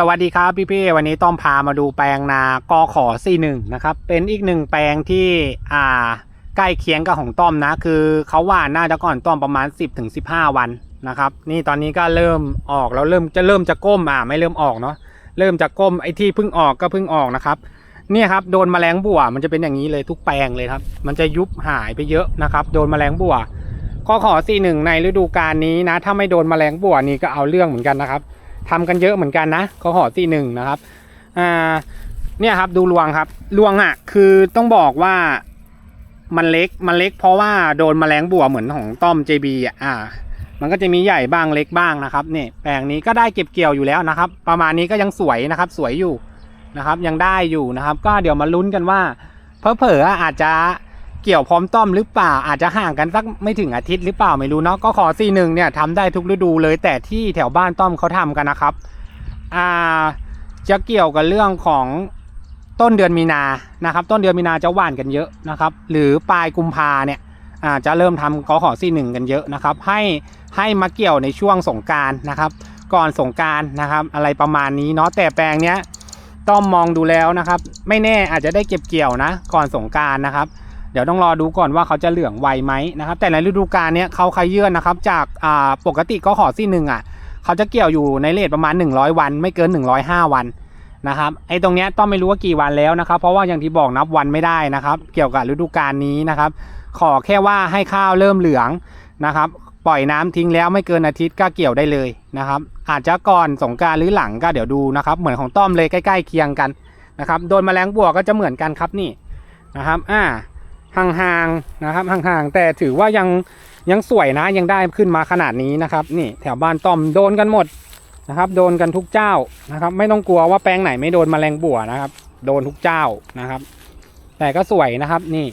สวัสดีครับพี่ๆวันนี้ต้อมพามาดูแปลงนากอขอสี่หนึ่งนะครับเป็นอีกหนึ่งแปลงที่อ่าใกล้เคียงกับของต้อมนะ คือเขาว่าน่าจะก่อนต้อมประมาณ 10-15ถึง15วันนะครับ นี่ตอนนี้ก็เริ่มออกแล้วเริ่มจะเริ่มจะก้มอ่าไม่เริ่มออกเนาะเริ่มจะก้มไอ้ที่เพิ่งออกก็เพิ่งออกนะครับเนี่ยครับโดนแมลงบ่วมันจะเป็นอย่างนี้เลยทุกแปลงเลยครับ มันจะยุบหายไปเยอะนะครับ โดนแมลงบ่วกอขอสี่หนึ่งในฤดูกาลนี้นะ ถ้าไม่โดนแมลงบ่วนี่ก็เอาเรื่องเหมือนกันนะครับ ทำกันเยอะเหมือนกันนะเขาหอที่หนึ่งนะครับอ่าเนี่ยครับดูรวงครับรวงอะคือต้องบอกว่ามันเล็กมันเล็กเพราะว่าโดนแมลงบัวเหมือนของต้อม JB อะอ่า มันก็จะมีใหญ่บ้างเล็กบ้างนะครับเนี่ยแปลงนี้ก็ได้เก็บเกี่ยวอยู่แล้วนะครับ ประมาณนี้ก็ยังสวยนะครับ สวยอยู่นะครับ ยังได้อยู่นะครับ ก็เดี๋ยวมาลุ้นกันว่าเพอเพออาจจะ เกี่ยวพร้อมต้อมหรือเปล่าอาจจะห่างกันสักไม่ถึงอาทิตย์หรือเปล่าไม่รู้เนาะก็ขอซีหนึ่งเนี่ยทำได้ทุกฤดูเลยแต่ที่แถวบ้านต้อมเขาทำกันนะครับอ่าจะเกี่ยวกับเรื่องของต้นเดือนมีนานะครับ ต้นเดือนมีนาจะหว่านกันเยอะนะครับ หรือปลายกุมภาเนี่ยอาจะเริ่มทำกอขอซีหนึ่งกันเยอะนะครับ ให้ให้มาเกี่ยวในช่วงสงการนะครับ ก่อนสงการนะครับ อะไรประมาณนี้เนาะแต่แปลงเนี้ยต้อมมองดูแล้วนะครับ ไม่แน่อาจจะได้เก็บเกี่ยวนะ ก่อนสงการนะครับ ดี๋ยวต้องรอดูก่อนว่าเขาจะเหลืองไวไหมนะครับแต่ในฤดูกาลเนี้ยเขาขยื่นนะครับจากอ่าปกติก็ขอซี่หนึ่งอะเขาจะเกี่ยวอยู่ในเลทประมาณ 100 วัน ไม่เกิน 105 วันนะครับไอ้ตรงเนี้ยต้องไม่รู้ว่ากี่วันแล้วนะครับ เพราะว่าอย่างที่บอกนับวันไม่ได้นะครับ เกี่ยวกับฤดูกาลนี้นะครับ ขอแค่ว่าให้ข้าวเริ่มเหลืองนะครับปล่อยน้ำทิ้งแล้วไม่เกินอาทิตย์ก็เกี่ยวได้เลยนะครับ อาจจะก่อนสงการหรือหลังก็เดี๋ยวดูนะครับ เหมือนของต้อมเลยใกล้ๆเคียงกันนะครับ โดนแมลงบัวก็จะเหมือนกันครับนี่นะครับ อ่า ห่างๆนะครับห่างๆแต่ถือว่ายังยังสวยนะยังได้ขึ้นมาขนาดนี้นะครับ นี่แถวบ้านต้อมโดนกันหมดนะครับ โดนกันทุกเจ้านะครับ ไม่ต้องกลัวว่าแปลงไหนไม่โดนแมลงบัวนะครับ โดนทุกเจ้านะครับ แต่ก็สวยนะครับนี่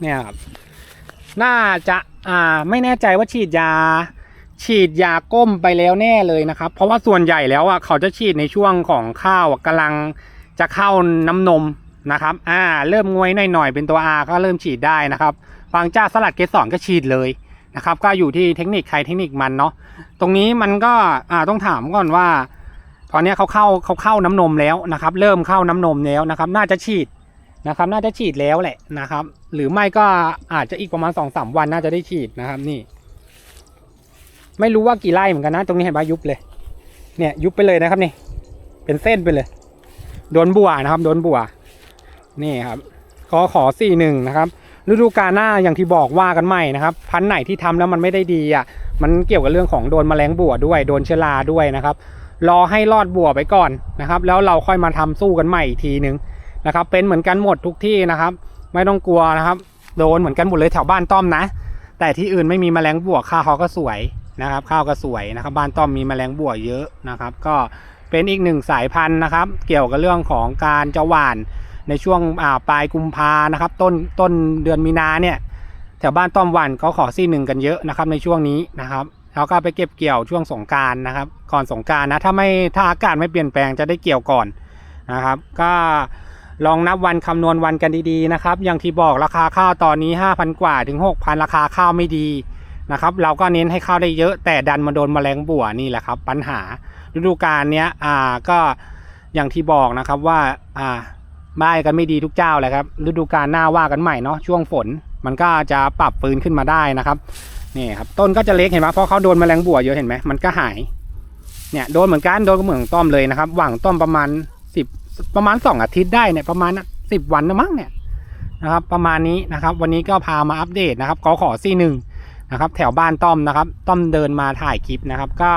เนี่ยครับน่าจะอ่าไม่แน่ใจว่าฉีดยา ฉีดยาก้มไปแล้วแน่เลยนะครับ เพราะว่าส่วนใหญ่แล้วอะเขาจะฉีดในช่วงของข้าวกำลังจะเข้าน้ำนม นะครับอ่าเริ่มงวยหน่อยๆเป็นตัว R ก็เริ่มฉีดได้นะครับบางจ้าสลัดเกสรก็ฉีดเลยนะครับก็อยู่ที่เทคนิคใครเทคนิคมันเนาะตรงนี้มันก็อ่าต้องถามก่อนว่า ตอนนี้เขาเข้าเขาเข้าน้ำนมแล้วนะครับ เริ่มเข้าน้ำนมแล้วนะครับ น่าจะฉีดนะครับ น่าจะฉีดแล้วแหละนะครับ หรือไม่ก็อาจจะอีกประมาณสองสามวันน่าจะได้ฉีดนะครับนี่ ไม่รู้ว่ากี่ไร่เหมือนกันนะ ตรงนี้เห็นปะยุบเลย เนี่ยยุบไปเลยนะครับนี่ เป็นเส้นไปเลย โดนบัวนะครับ โดนบัว นี่ครับขอขอสี่หนึ่งนะครับฤดูกาลหน้าอย่างที่บอกว่ากันใหม่นะครับ พันธุ์ไหนที่ทำแล้วมันไม่ได้ดีอะมันเกี่ยวกับเรื่องของโดนแมลงบัวด้วยโดนเชื้อราด้วยนะครับ รอให้รอดบัวไปก่อนนะครับ แล้วเราค่อยมาทำสู้กันใหม่อีกทีนึงนะครับ เป็นเหมือนกันหมดทุกที่นะครับ ไม่ต้องกลัวนะครับ โดนเหมือนกันหมดเลยแถวบ้านต้อมนะ แต่ที่อื่นไม่มีแมลงบัวข้าวเขาก็สวยนะครับ ข้าวก็สวยนะครับ บ้านต้อมมีแมลงบัวเยอะนะครับ ก็เป็นอีกหนึ่งสายพันธุ์นะครับ เกี่ยวกับเรื่องของการจะหว่าน ในช่วงปลายกุมภานะครับต้นต้นเดือนมีนาเนี่ยแถวบ้านต้อมวันเขาขอซี่หนึ่งกันเยอะนะครับในช่วงนี้นะครับแล้วก็ไปเก็บเกี่ยวช่วงสงการนะครับ ก่อนสงการนะถ้าไม่ถ้าอากาศไม่เปลี่ยนแปลงจะได้เกี่ยวก่อนนะครับ ก็ลองนับวันคำนวณวันกันดีๆนะครับ อย่างที่บอกราคาข้าวตอนนี้ 5,000 กว่าถึง 6,000 ราคาข้าวไม่ดีนะครับเราก็เน้นให้ข้าวได้เยอะ แต่ดันมาโดนแมลงบัวนี่แหละครับ ปัญหาฤดูกาลเนี้ยอ่าก็อย่างที่บอกนะครับว่าอ่า ได้กันไม่ดีทุกเจ้าเลยครับฤดูกาลหน้าว่ากันใหม่เนาะช่วงฝนมันก็จะปรับฟื้นขึ้นมาได้นะครับนี่ครับต้นก็จะเล็กเห็นไหมเพราะเขาโดนแมลงบัวเยอะเห็นไหมมันก็หายเนี่ยโดนเหมือนกันโดนก็เหมือนต้อมเลยนะครับหว่างต้อมประมาณสิบประมาณสองอาทิตย์ได้เนี่ยประมาณสิบวันนะมั้งเนี่ยนะครับประมาณนี้นะครับวันนี้ก็พามาอัปเดตนะครับขอขอซี่หนึ่งนะครับแถวบ้านต้อมนะครับต้อมเดินมาถ่ายคลิปนะครับก็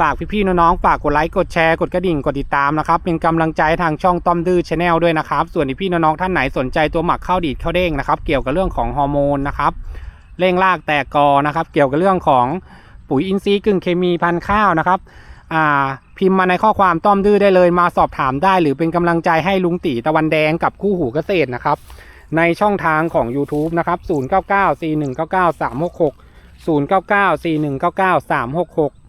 ฝากพี่ๆน้องๆฝากกดไลค์กดแชร์กดกระดิ่งกดติดตามนะครับเป็นกำลังใจทางช่องต้อมดื้อชาแนลด้วยนะครับ ส่วนพี่ๆน้องๆท่านไหนสนใจตัวหมักข้าวดีดข้าวเด้งนะครับ เกี่ยวกับเรื่องของฮอร์โมนนะครับเร่งรากแตกกอนะครับ เกี่ยวกับเรื่องของปุ๋ยอินทรีย์กึ่งเคมีพันธุ์ข้าวนะครับอ่าพิมพ์มาในข้อความต้อมดื้อได้เลยมาสอบถามได้ หรือเป็นกำลังใจให้ลุงตีตะวันแดงกับคู่หูเกษตรนะครับในช่องทางของ YouTube นะครับ 0994199366 0994199366